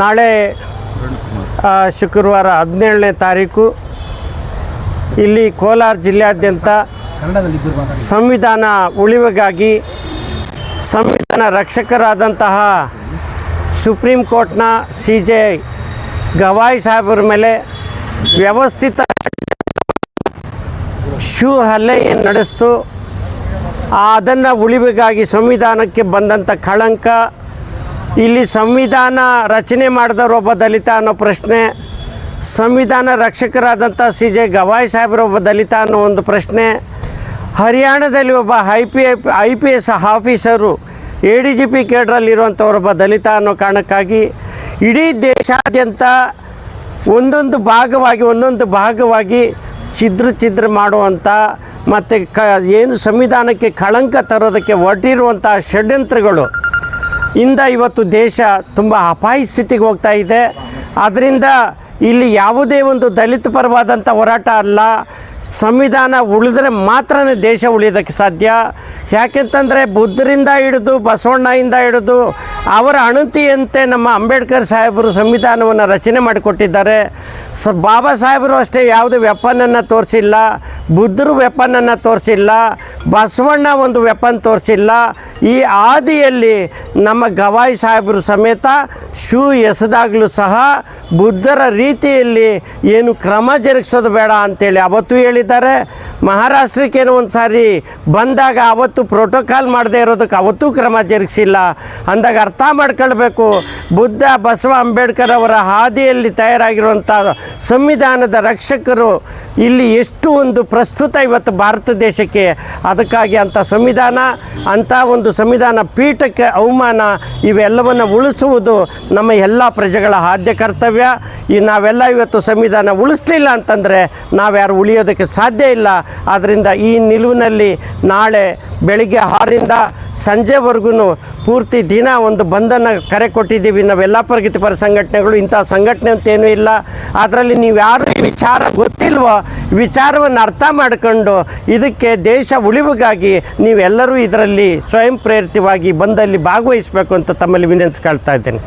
ನಾಳೆ ಶುಕ್ರವಾರ ಹದಿನೇಳನೇ ತಾರೀಕು. ಇಲ್ಲಿ ಕೋಲಾರ ಜಿಲ್ಲೆಯಾದ್ಯಂತ ಸಂವಿಧಾನ ಉಳಿವಿಗಾಗಿ ಸಂವಿಧಾನ ರಕ್ಷಕರಾದಂತಹ ಸುಪ್ರೀಂ ಕೋರ್ಟ್ನ ಸಿ ಜೆ ಗವಾಯಿ ಸಾಹೇಬರ ಮೇಲೆ ವ್ಯವಸ್ಥಿತ ಶೂ ಹಲ್ಲೆಯನ್ನು ನಡೆಸ್ತು. ಅದನ್ನು ಉಳಿವಿಗಾಗಿ ಸಂವಿಧಾನಕ್ಕೆ ಬಂದಂಥ ಕಳಂಕ ಇಲ್ಲಿ ಸಂವಿಧಾನ ರಚನೆ ಮಾಡಿದವರು ಒಬ್ಬ ದಲಿತ ಅನ್ನೋ ಪ್ರಶ್ನೆ, ಸಂವಿಧಾನ ರಕ್ಷಕರಾದಂಥ ಸಿ ಜೆ ಗವಾಯಿ ಸಾಹೇಬರು ಒಬ್ಬ ದಲಿತ ಅನ್ನೋ ಒಂದು ಪ್ರಶ್ನೆ, ಹರಿಯಾಣದಲ್ಲಿ ಒಬ್ಬ I P I P S officer, A D G P ಕೇಡ್ರಲ್ಲಿರುವಂಥವರೊಬ್ಬ ದಲಿತ ಅನ್ನೋ ಕಾರಣಕ್ಕಾಗಿ ಇಡೀ ದೇಶಾದ್ಯಂತ ಒಂದೊಂದು ಭಾಗವಾಗಿ ಒಂದೊಂದು ಭಾಗವಾಗಿ ಛಿದ್ರ ಛಿದ್ರ ಮಾಡುವಂಥ ಮತ್ತು ಕ, ಏನು ಸಂವಿಧಾನಕ್ಕೆ ಕಳಂಕ ತರೋದಕ್ಕೆ ಒಡ್ಡಿರುವಂಥ ಷಡ್ಯಂತ್ರಗಳು ಇಂದ ಇವತ್ತು ದೇಶ ತುಂಬ ಅಪಾಯ ಸ್ಥಿತಿಗೆ ಹೋಗ್ತಾ ಇದೆ. ಅದರಿಂದ ಇಲ್ಲಿ ಯಾವುದೇ ಒಂದು ದಲಿತ ಪರವಾದಂಥ ಹೋರಾಟ ಅಲ್ಲ. ಸಂವಿಧಾನ ಉಳಿದ್ರೆ ಮಾತ್ರ ದೇಶ ಉಳಿಯೋದಕ್ಕೆ ಸಾಧ್ಯ. ಯಾಕೆಂತಂದರೆ ಬುದ್ಧರಿಂದ ಹಿಡಿದು ಬಸವಣ್ಣಯಿಂದ ಹಿಡಿದು ಅವರ ಅಣತಿಯಂತೆ ನಮ್ಮ ಅಂಬೇಡ್ಕರ್ ಸಾಹೇಬರು ಸಂವಿಧಾನವನ್ನು ರಚನೆ ಮಾಡಿಕೊಟ್ಟಿದ್ದಾರೆ. ಸ ಬಾಬಾ ಸಾಹೇಬರು ಅಷ್ಟೇ ಯಾವುದೇ ವೆಪನನ್ನು ತೋರಿಸಿಲ್ಲ. ಬುದ್ಧರು ವೆಪನನ್ನು ತೋರಿಸಿಲ್ಲ, ಬಸವಣ್ಣ ಒಂದು ವೆಪನ್ ತೋರಿಸಿಲ್ಲ. ಈ ಆದಿಯಲ್ಲಿ ನಮ್ಮ ಗವಾಯಿ ಸಾಹೇಬರು ಸಮೇತ ಶೂ ಎಸೆದಾಗಲೂ ಸಹ ಬುದ್ಧರ ರೀತಿಯಲ್ಲಿ ಏನು ಕ್ರಮ ಜರುಗಿಸೋದು ಬೇಡ ಅಂತೇಳಿ ಅವತ್ತು ಹೇಳಿದ್ದಾರೆ. ಮಹಾರಾಷ್ಟ್ರಕ್ಕೇನೋ ಒಂದು ಸಾರಿ ಬಂದಾಗ ಅವತ್ತು ಪ್ರೋಟೋಕಾಲ್ ಮಾಡದೇ ಇರೋದಕ್ಕೆ ಅವತ್ತೂ ಕ್ರಮ ಜರುಗಿಸಿಲ್ಲ. ಅಂದಾಗ ಅರ್ಥ ಮಾಡ್ಕೊಳ್ಬೇಕು. ಬುದ್ಧ ಬಸವ ಅಂಬೇಡ್ಕರ್ ಅವರ ಹಾದಿಯಲ್ಲಿ ತಯಾರಾಗಿರುವಂಥ ಸಂವಿಧಾನದ ರಕ್ಷಕರು ಇಲ್ಲಿ ಎಷ್ಟು ಒಂದು ಪ್ರಸ್ತುತ ಇವತ್ತು ಭಾರತ ದೇಶಕ್ಕೆ ಅದಕ್ಕಾಗಿ ಅಂಥ ಸಂವಿಧಾನ, ಅಂಥ ಒಂದು ಸಂವಿಧಾನ ಪೀಠಕ್ಕೆ ಅವಮಾನ ಇವೆಲ್ಲವನ್ನು ಉಳಿಸುವುದು ನಮ್ಮ ಎಲ್ಲ ಪ್ರಜೆಗಳ ಆದ್ಯ ಕರ್ತವ್ಯ. ಈ ನಾವೆಲ್ಲ ಇವತ್ತು ಸಂವಿಧಾನ ಉಳಿಸ್ಲಿಲ್ಲ ಅಂತಂದರೆ ನಾವ್ಯಾರು ಉಳಿಯೋದಕ್ಕೆ ಸಾಧ್ಯ ಇಲ್ಲ. ಆದ್ದರಿಂದ ಈ ನಿಲುವಿನಲ್ಲಿ ನಾಳೆ ಬೆಳಿಗ್ಗೆ ಆರರಿಂದ ಸಂಜೆವರೆಗೂ ಪೂರ್ತಿ ದಿನ ಒಂದು ಬಂಧನ ಕರೆ ಕೊಟ್ಟಿದ್ದೀವಿ. ನಾವೆಲ್ಲ ಪ್ರಗತಿಪರ ಸಂಘಟನೆಗಳು, ಇಂಥ ಸಂಘಟನೆ ಅಂತೇನೂ ಇಲ್ಲ. ಅದರಲ್ಲಿ ನೀವು ಯಾರು ಈ ವಿಚಾರ ಗೊತ್ತಿಲ್ವೋ ವಿಚಾರವನ್ನು ಅರ್ಥ ಮಾಡ್ಕೊಂಡು ಇದಕ್ಕೆ ದೇಶ ಉಳಿವಿಗಾಗಿ ನೀವೆಲ್ಲರೂ ಇದರಲ್ಲಿ ಸ್ವಯಂ ಪ್ರೇರಿತವಾಗಿ ಬಂದಲ್ಲಿ ಭಾಗವಹಿಸಬೇಕು ಅಂತ ತಮ್ಮಲ್ಲಿ ವಿನಂತಿಸ್ಕೊಳ್ತಾ ಇದ್ದೇನೆ.